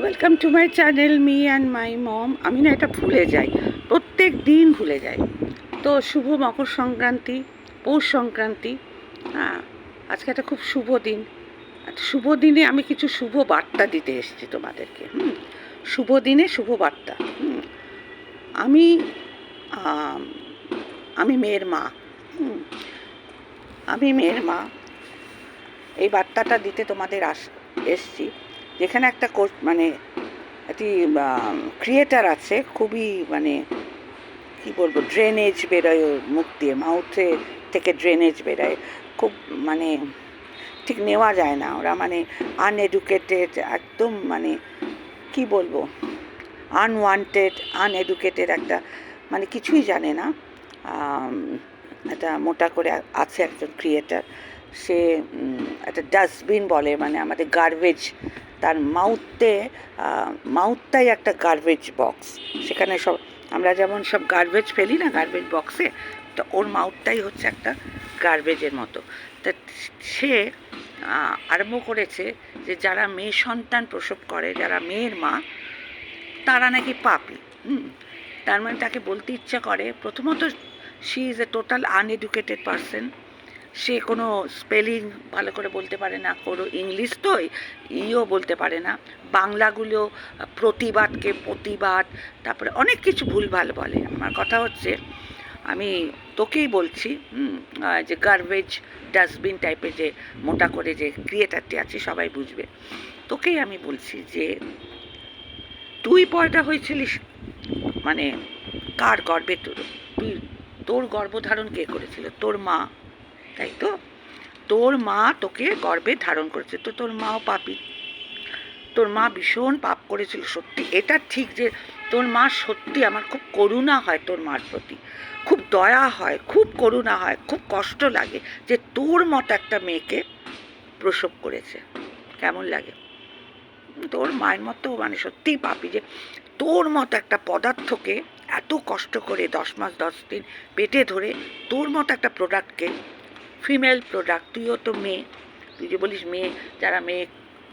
Welcome to my channel me and my mom আমি না এটা ভুলে যাই। প্রত্যেক দিন ভুলে যাই। তো শুভ মকর সংক্রান্তি, পৌষ সংক্রান্তি। হ্যাঁ আজকে একটা খুব শুভ দিন। শুভ দিনে আমি কিছু শুভ বার্তা দিতে এসেছি তোমাদেরকে, হুম? শুভ দিনে শুভ বার্তা, হুম? আমি আমি মেয়ের মা, হুম? আমি মেয়ের মা। এই বার্তাটা দিতে তোমাদের আস, এসছি। যেখানে একটা মানে একটি ক্রিয়েটার আছে, খুবই মানে কি বলব ড্রেনেজ বেরোয় ওর মুখ দিয়ে মাউথে থেকে ড্রেনেজ বেরোয়। খুব মানে ঠিক নেওয়া যায় না ওরা মানে আনএডুকেটেড একদম মানে কি বলব আনওয়ান্টেড আনএডুকেটেড একটা মানে কিছুই জানে না। একটা মোটা করে আছে একজন ক্রিয়েটার সে একটা ডাস্টবিন বলে মানে আমাদের গার্বেজ তার মাউথে মাউথটাই একটা গার্বেজ বক্স সেখানে সব, আমরা যেমন সব গার্বেজ ফেলি না গার্বেজ বক্সে তো ওর মাউথটাই হচ্ছে একটা গার্বেজের মতো। তা সে আরম্ভ করেছে যে যারা মেয়ে সন্তান প্রসব করে, যারা মেয়ের মা, তারা নাকি পাপি, হুম? তার মানে তাকে বলতে ইচ্ছা করে, প্রথমত she is a total uneducated person সে কোনো স্পেলিং ভালো করে বলতে পারে না, কোনো ইংলিশ তো ইও বলতে পারে না। বাংলাগুলো প্রতিবাদকে প্রতিবাদ, তারপরে অনেক কিছু ভুলভাল বলে। আমার কথা হচ্ছে, আমি তোকেই বলছি যে গার্বেজ ডাস্টবিন টাইপের যে মোটা করে যে ক্রিয়েটারটি আছে, সবাই বুঝবে। তোকেই আমি বলছি যে, তুই পয়দা হয়েছিলিস? মানে কার গর্বে তোর? তুই, তোর গর্ভধারণ কে করেছিল? তোর মা তাই তো? তোর মা তোকে গর্বে ধারণ করেছে। তো তোর মাও পাপি। তোর মা ভীষণ পাপ করেছিল সত্যি। এটা ঠিক যে তোর মা সত্যি আমার খুব করুণা হয় তোর মার প্রতি। খুব দয়া হয়, খুব করুণা হয়, খুব কষ্ট লাগে যে তোর মতো একটা মেয়েকে প্রসব করেছে। কেমন লাগে? তোর মায়ের মতো মানে সত্যিই পাপি যে তোর মতো একটা পদার্থকে এত কষ্ট করে দশ মাস, দশ দিন পেটে ধরে তোর মতো একটা প্রোডাক্টকে ফিমেল প্রোডাক্ট তুইও তো মেয়ে। তুই যে বলিস মেয়ে, যারা মেয়ে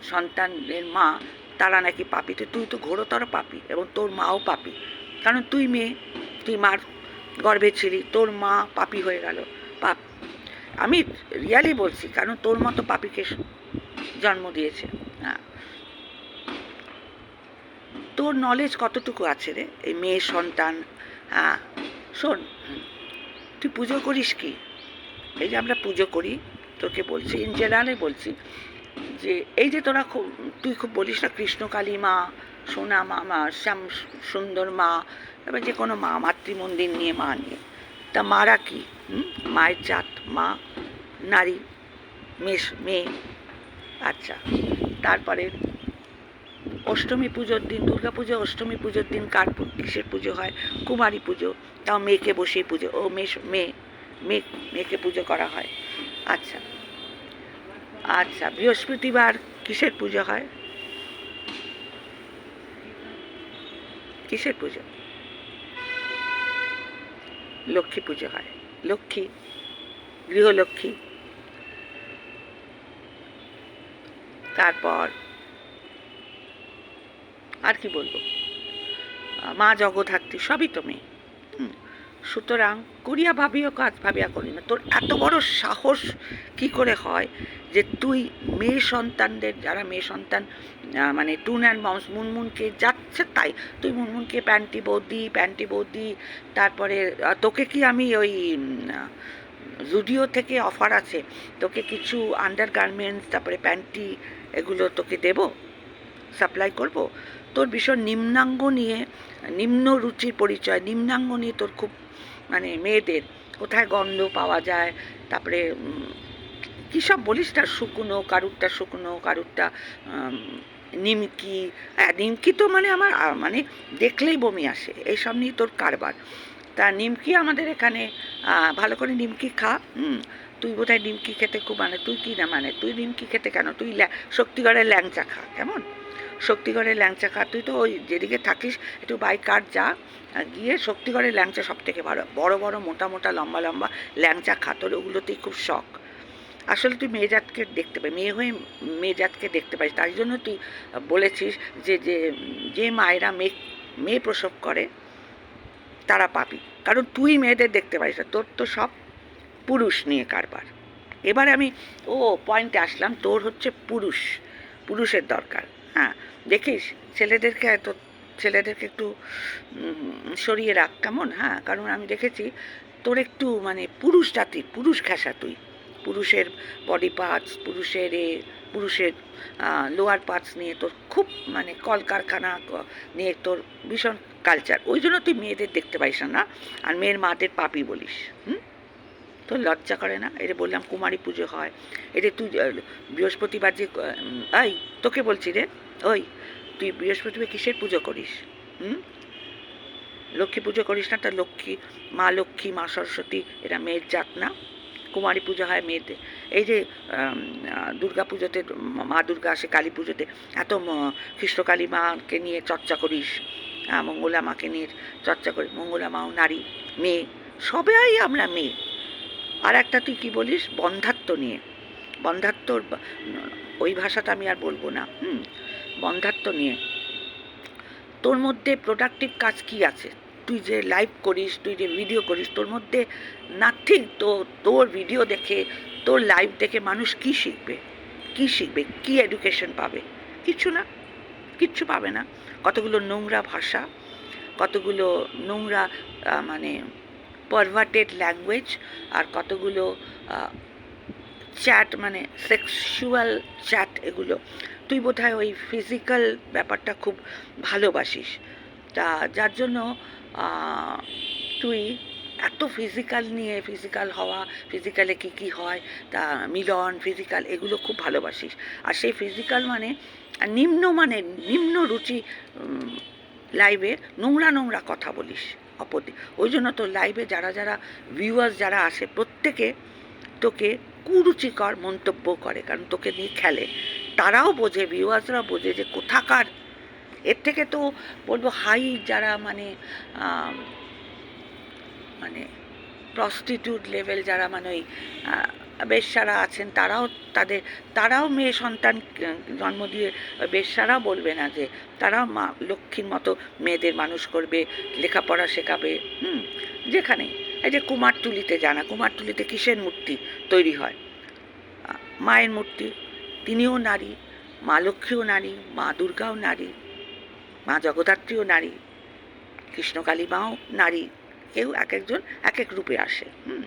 সন্তানের মা, তারা নাকি পাপি। তো তুই তো ঘোরতর পাপি এবং তোর মাও পাপি। কারণ তুই মেয়ে, তুই মার গর্ভে ছিলি, তোর মা পাপি হয়ে গেল। পাপ। আমি রিয়ালি বলছি, কারণ তোর মতো পাপিকে জন্ম দিয়েছে। হ্যাঁ। তোর নলেজ কতটুকু আছে রে? এই মেয়ে সন্তান হ্যাঁ। শোন, তুই পুজো করিস কি? এই যে আমরা পুজো করি, তোকে বলছি ইন জেনারেলে বলছি যে, এই যে তোরা খুব, তুই খুব বলিস না, কৃষ্ণ কালী মা, সোনা মা মা, শ্যাম সুন্দর মা, এবার যে কোনো মা, মাতৃমন্দির নিয়ে, মা নিয়ে, তা মারা কি? মায়ের জাত, মা, নারী, মেষ, মেয়ে আচ্ছা তারপরে অষ্টমী পুজোর দিন, দুর্গা পুজো, অষ্টমী পুজোর দিন কার কিসের পুজো হয়? কুমারী পুজো, তাও মেয়েকে বসেই পুজো, ও মেষ, মেয়ে মেয়ে মেয়েকে পুজো করা হয়। আচ্ছা। আচ্ছা বৃহস্পতিবার কিসের পুজো হয়? কিসের পুজো? লক্ষ্মী পুজো হয়। লক্ষ্মী, গৃহলক্ষ্মী। তারপর আর কি বলব? মা জগধাত্রী সবই তো মেয়ে। সুতরাং করিয়া ভাবিও কাজ ভাবিয়া করি না। তোর এত বড় সাহস কি করে হয় যে তুই মেয়ে সন্তানদের, যারা মেয়ে সন্তান মানে টুন অ্যান্ড মমস মুনমুনকে যাচ্ছে তাই, তুই মুনমুনকে প্যান্টি বৌদি প্যান্টি বৌদি, তারপরে তোকে কি আমি ওই জুডিও থেকে অফার আছে? তোকে কিছু আন্ডার গার্মেন্টস তারপরে প্যান্টি এগুলো তোকে দেব? সাপ্লাই করব? তোর ভীষণ নিম্নাঙ্গ নিয়ে, নিম্ন রুচির পরিচয়, নিম্নাঙ্গ নিয়ে তোর খুব মেয়েদের, কোথায় গন্ধ পাওয়া যায়, তারপরে কী সব বলিস? না শুকনো, কারুরটা শুকনো, কারুরটা নিমকি হ্যাঁ নিমকি তো মানে আমার মানে দেখলেই বমি আসে, এইসব নিয়ে তোর কারবার। তা নিমকি আমাদের এখানে ভালো করে নিমকি খা, হুম, তুই বোধহয় নিমকি খেতে খুব মানে তুই কি না মানে তুই নিমকি খেতে কেন? তুই শক্তিগড়ের ল্যাংচা খা, কেমন? শক্তিগড়ের ল্যাংচা খা। তুই তো ওই যেদিকে থাকিস, একটু বাইক কাট যা গিয়ে শক্তিগড়ের ল্যাংচা সব থেকে ভালো। বড় বড়, মোটা মোটা, লম্বা লম্বা ল্যাংচা খা। তোর ওগুলোতেই খুব শখ। আসলে তুই মেয়ে জাতকে দেখতে পাই মেয়ে হয়ে মেয়ে জাতকে দেখতে পাইস তাই জন্য তুই বলেছিস যে যে যে মায়েরা মেয়ে মেয়ে প্রসব করে, তারা পাবি। কারণ তুই মেয়েদের দেখতে পাইস না। তোর তো সব পুরুষ নিয়ে কারবার। এবার আমি, ও পয়েন্টে আসলাম। তোর হচ্ছে পুরুষ। পুরুষের দরকার। হ্যাঁ দেখিস, ছেলেদেরকে এত, ছেলেদেরকে একটু সরিয়ে রাখ কেমন? হ্যাঁ কারণ আমি দেখেছি তোর একটু মানে পুরুষ জাতির পুরুষ ঘেঁষা তুই। পুরুষের বডি পার্টস পুরুষের এ, পুরুষের লোয়ার পার্টস নিয়ে তোর খুব মানে কলকারখানা নিয়ে তোর ভীষণ কালচার ওই জন্য তুই মেয়েদের দেখতে পাইস না আর মেয়ের মাদের পাপি বলিস, হুম? তোর লজ্জা করে না? এটা বললাম কুমারী পুজো হয় এটা তুই বৃহস্পতিবার যে এই, তোকে বলছি রে ওই, তুই বৃহস্পতিবার কিসের পুজো করিস? হুম? লক্ষ্মী পুজো করিস না, তা লক্ষ্মী, মা লক্ষ্মী, মা সরস্বতী, এরা মেয়ের জাত না। কুমারী পুজো হয় মেয়েদের। এই যে দুর্গা পুজোতে, মা দুর্গা আসে কালী পুজোতে, এত কৃষ্ণকালী মাকে নিয়ে চর্চা করিস। মঙ্গলা মাকে নিয়ে চর্চা করিস। মঙ্গলা মাও নারী, মেয়ে, সবাই আমরা মেয়ে। আর একটা তুই কি বলিস? বন্ধাত্ম নিয়ে। বন্ধাত্মর ওই ভাষাটা আমি আর বলব না। হুম? বন্ধাত্ম নিয়ে। তোর মধ্যে প্রোডাক্টিভ কাজ কি আছে? তুই যে লাইভ করিস, তুই যে ভিডিও করিস, তোর মধ্যে নাথিং তো তোর ভিডিও দেখে, তোর লাইভ দেখে মানুষ কি শিখবে? কি শিখবে? কি এডুকেশন পাবে? কিছু না, কিচ্ছু পাবে না। কতগুলো নোংরা ভাষা, কতগুলো নোংরা মানে পারভার্টেড ল্যাঙ্গুয়েজ আর কতগুলো চ্যাট মানে সেক্সুয়াল চ্যাট এগুলো। তুই বোধহয় ওই ফিজিক্যাল ব্যাপারটা খুব ভালোবাসিস। তা যার জন্য তুই এত ফিজিক্যাল নিয়ে ফিজিক্যাল হওয়া ফিজিক্যালে কী কী হয়, তা মিলন ফিজিক্যাল এগুলো খুব ভালোবাসিস। আর সেই ফিজিক্যাল মানে নিম্ন মানে নিম্ন রুচি লাইভে নোংরা নোংরা কথা বলিস অপরদি ওই জন্য তো লাইভে যারা যারা ভিউয়ার্স যারা আসে, প্রত্যেকে তোকে কুরুচিকর মন্তব্য করে, কারণ তোকে নিয়ে খেলে। তারাও বোঝে ভিউয়ার্সরা বোঝে যে কোথাকার। এর থেকে তো বলব, হাই যারা মানে মানে প্রস্টিটিউট লেভেল যারা মানে ওই বেশ্যারা আছেন, তারাও তাদের, তারাও মেয়ে সন্তান জন্ম দিয়ে বেশ্যারাও বলবে না যে, তারাও মা, লক্ষ্মীর মতো মেয়েদের মানুষ করবে, লেখাপড়া শেখাবে, হুম যেখানে এই যে কুমারটুলিতে জানা, কুমারটুলিতে কিসের মূর্তি তৈরি হয়? মায়ের মূর্তি, তিনিও নারী, মা লক্ষ্মীও নারী, মা দুর্গাও নারী, মা জগদ্ধাত্রীও নারী কৃষ্ণকালী মাও নারী, কেউ এক একজন এক এক রূপে আসে, হুম?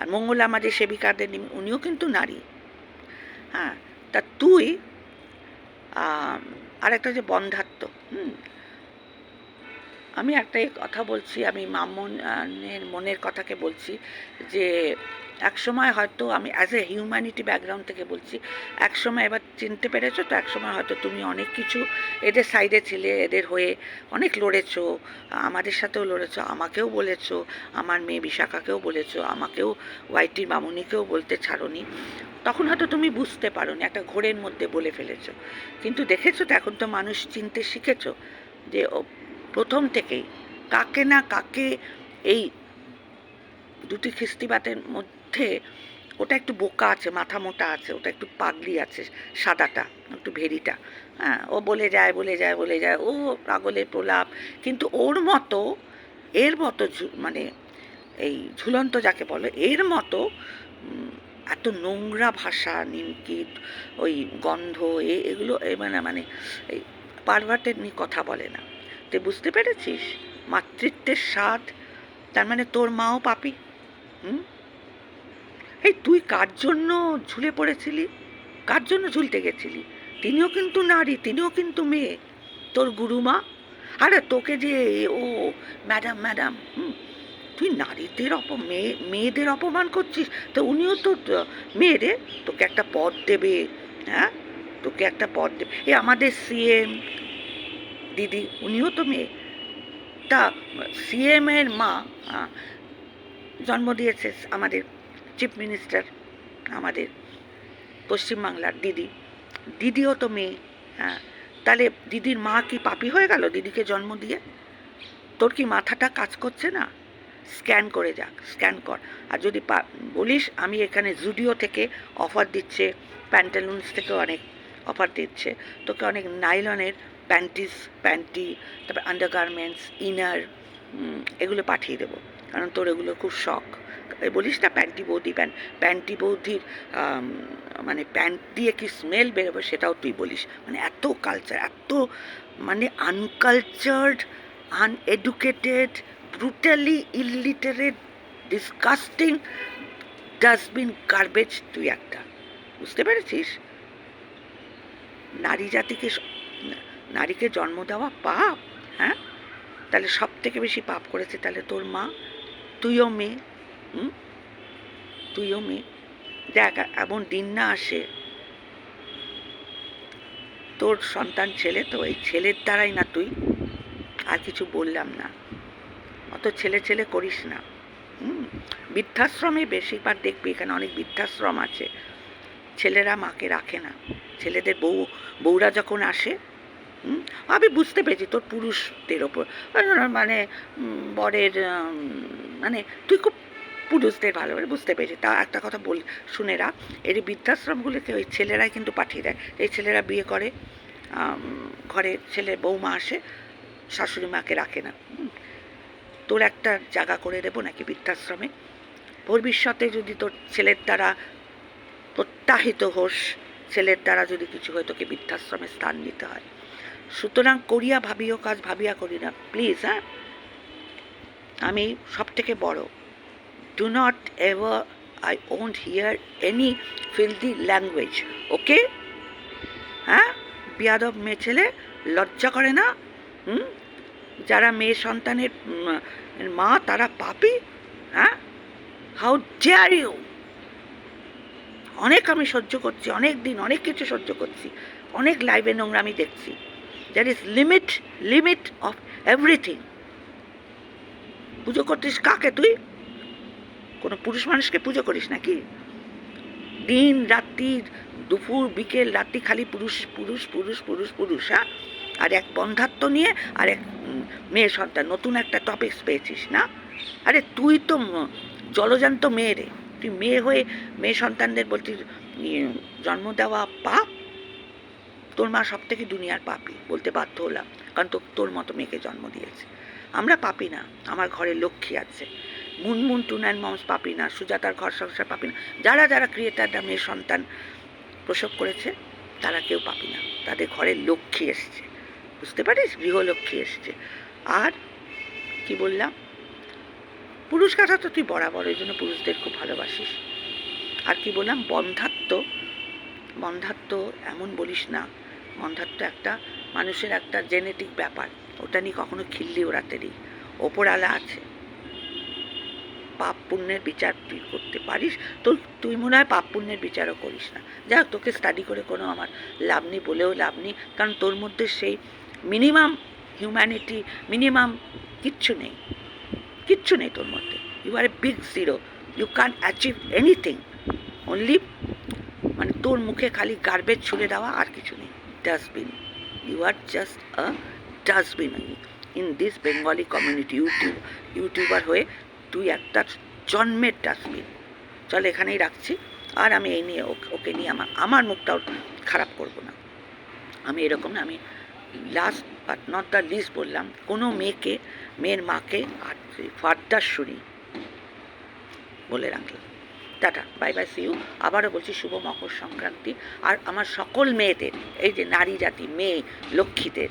আর মঙ্গলা আমাদের সেবিকাদের উনিও কিন্তু নারী। হ্যাঁ তা তুই আর একটা যে বন্ধাত্ম, হুম? আমি একটাই কথা বলছি, আমি মামনের মনের কথাকে বলছি যে এক সময় হয়তো আমি অ্যাজ এ হিউম্যানিটি ব্যাকগ্রাউন্ড থেকে বলছি এক সময় এবার চিনতে পেরেছ তো এক সময় হয়তো তুমি অনেক কিছু এদের সাইডে ছিলে, এদের হয়ে অনেক লড়েছো, আমাদের সাথেও লড়েছো, আমাকেও বলেছ, আমার মেয়ে বিশাখাকেও বলেছ, আমাকেও ওয়াইটি মামুনিকেও বলতে ছাড়োনি। তখন হয়তো তুমি বুঝতে পারোনি, একটা ঘোরের মধ্যে বলে ফেলেছো। কিন্তু দেখেছ তো, এখন তো মানুষ চিনতে শিখেছো যে প্রথম কাকে না কাকে এই দুটি খিস্তিবাতের মধ্যে ওটা একটু বোকা আছে, মাথা মোটা আছে, ওটা একটু পাগলি আছে, সাদাটা, একটু ভেরিটা। হ্যাঁ ও বলে যায় বলে যায় বলে যায়, ও পাগলের প্রলাপ। কিন্তু ওর মতো, এর মতো মানে এই ঝুলন্ত যাকে বলে, এর মতো এত নোংরা ভাষা নিমকি ওই গন্ধ, এ, এগুলো মানে মানে এই পারভার্টের নিয়ে কথা বলে না। তুই বুঝতে পেরেছিস? মাতৃত্বের স্বাদ, তার মানে তোর মাও পাপি। হুম? এই তুই কার জন্য ঝুলে পড়েছিলি? কার জন্য ঝুলতে গেছিলি? তিনিও কিন্তু নারী, তিনিও কিন্তু মেয়ে। তোর গুরুমা আরে তোকে যে ও, ম্যাডাম ম্যাডাম, হুম? তুই নারীদের অপ, মেয়ে, মেয়েদের অপমান করছিস? তো উনিও তো, ত- মেয়ে রে, তোকে একটা পদ দেবে হ্যাঁ? তোকে একটা পদ দেবে এ আমাদের সিএম দিদি, উনিও তো মেয়ে। তা সিএম এর মা জন্ম দিয়েছে আমাদের চিফ মিনিস্টার আমাদের পশ্চিমবাংলার দিদি। দিদিও তো মেয়ে হ্যাঁ তাহলে দিদির মা কি পাপি হয়ে গেল দিদিকে জন্ম দিয়ে? তোর কি মাথাটা কাজ করছে না? স্ক্যান করে যাক, স্ক্যান কর। আর যদি বলিস আমি এখানে জুডিও থেকে অফার দিচ্ছে, প্যান্টালুন্স থেকে অনেক অফার দিচ্ছে, তোকে অনেক নাইলনের প্যান্টিস প্যান্টি তারপর আন্ডারগার্মেন্টস ইনার এগুলো পাঠিয়ে দেবো। কারণ তোর এগুলো খুব শখ। বলিস না প্যান্টি বৌদি প্যান্ট প্যান্টি বৌদির মানে প্যান্ট দিয়ে কি স্মেল বেরোবে সেটাও তুই বলিস। মানে এত কালচার এত মানে uncultured uneducated brutally illiterate disgusting dustbin garbage তুই একটা। বুঝতে পেরেছিস? নারী জাতিকে নারীকে জন্ম দেওয়া পাপ হ্যাঁ? তাহলে সব থেকে বেশি পাপ করেছে তাহলে তোর মা? তুইও মেয়ে, হুম? তুইও মেয়ে। দেখ, এমন দিন না আসে তোর সন্তান ছেলে, তো এই ছেলের দ্বারাই না তুই। আর কিছু বললাম না। অত ছেলে ছেলে করিস না, হুম? বৃদ্ধাশ্রমে বেশিরভাগ দেখবি, এখানে অনেক বৃদ্ধাশ্রম আছে। ছেলেরা মাকে রাখে না। ছেলেদের বউ, বউরা যখন আসে আমি বুঝতে পেরেছি তোর পুরুষদের ওপর। মানে বরের মানে তুই খুব পুরুষদের ভালো করে বুঝতে পেরেছি। তা একটা কথা বল, শুনে রাখ। এই বৃদ্ধাশ্রমগুলোকে ওই ছেলেরাই কিন্তু পাঠিয়ে দেয়। এই ছেলেরা বিয়ে করে ঘরে ছেলে বৌমা আসে, শাশুড়ি মাকে রাখে না। তোর একটা জায়গা করে দেবো নাকি বৃদ্ধাশ্রমে? ভবিষ্যতে যদি তোর ছেলের দ্বারা প্রত্যাহিত হোস, ছেলের দ্বারা যদি কিছু হয়, তোকে বৃদ্ধাশ্রমে স্থান নিতে হয়। সুতরাং করিয়া ভাবিও কাজ ভাবিয়া করি না। প্লিজ হ্যাঁ? আমি সব থেকে বড়। Do not ever I won't hear any filthy language okay হ্যাঁ? বিয়াদব মেয়ে ছেলে, লজ্জা করে না? হুম? যারা মেয়ে সন্তানের মা, তারা পাপি? হ্যাঁ? হাউ ডেয়ার ইউ অনেক আমি সহ্য করছি, অনেক দিন অনেক কিছু সহ্য করছি, অনেক লাইভে নোংরা আমি দেখছি। There is limit limit of everything পুজো করতিস কাকে তুই? কোনো পুরুষ মানুষকে পুজো করিস নাকি? দিন রাত্রি দুপুর বিকেল রাত্রি খালি পুরুষ পুরুষ পুরুষ পুরুষ পুরুষ হ্যাঁ? আর এক বন্ধাত্ম নিয়ে আর এক মেয়ে সন্তান নতুন একটা টপিকস পেয়েছিস না? আরে তুই তো জলজান্ত মেয়ে রে। তুই মেয়ে হয়ে মেয়ে সন্তানদের বলছি ইয়ে, জন্ম দেওয়া পাপ তোর মা সব থেকে দুনিয়ার পাপি বলতে বাধ্য হলাম, কারণ তো তোর মতো মেয়েকে জন্ম দিয়েছে। আমরা পাপি না, আমার ঘরে লক্ষ্মী আছে। মুনমুন টুনান মমস পাপি না সুজাতার ঘর সংসার পাপি না। যারা যারা ক্রিয়েটাররা মেয়ের সন্তান প্রসব করেছে, তারা কেউ পাপি না। তাদের ঘরে লক্ষ্মী এসছে। বুঝতে পারিস? গৃহলক্ষ্মী এসছে। আর কি বললাম? পুরুষ কথা তো তুই বরাবর, ওই জন্য পুরুষদের খুব ভালোবাসিস। আর কি বললাম? বন্ধাত্ম বন্ধাত্ম এমন বলিস না বন্ধাত্ম একটা মানুষের একটা জেনেটিক ব্যাপার। ওটা নিয়ে কখনো খিল্লি ওড়াতে নেই ওপরালা আছে। পাপ পুণ্যের বিচার তুই করতে পারিস। তো তুই মনে হয় পাপ পুণ্যের বিচারও করিস না। হোক, তোকে স্টাডি করে কোনো আমার লাভ নেই বলেও লাভ নেই। কারণ তোর মধ্যে সেই মিনিমাম হিউম্যানিটি মিনিমাম কিচ্ছু নেই। কিচ্ছু নেই তোর মধ্যে। You are a big zero you can achieve anything only মানে তোর মুখে খালি গার্বেজ ছুড়ে দেওয়া আর কিছু নেই। Dustbin you are just a dustbin in this Bengali community YouTube YouTuber হয়ে তুই একটা জন্মের ডাস্টবিন চল এখানেই রাখছি। আর আমি এই নিয়ে ওকে নিয়ে আমার আমার মুখটাও খারাপ করব না। আমি এরকম না, আমি last but not the least বললাম, কোনো মেয়েকে, মেয়ের মাকে আর ফার্দার শুনি বলে রাখলাম। টাটা, বাই বাই সিউ আবারও বলছি, শুভ মকর সংক্রান্তি। আর আমার সকল মেয়েদের, এই যে নারী জাতি, মেয়ে, লক্ষ্মীদের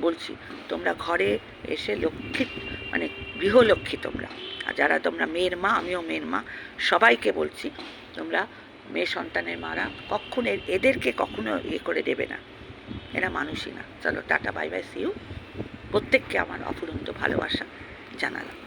বলছি, তোমরা ঘরে এসে লক্ষ্মী মানে গৃহলক্ষ্মী তোমরা। আর যারা তোমরা মেয়ের মা, আমিও মেয়ের মা, সবাইকে বলছি, তোমরা মেয়ে সন্তানের মারা কখনো এদেরকে কখনো ইয়ে করে দেবে না। এরা মানুষই না। চলো, টাটা, বাই বাই সিউ প্রত্যেককে আমার অফুরন্ত ভালোবাসা জানালাম।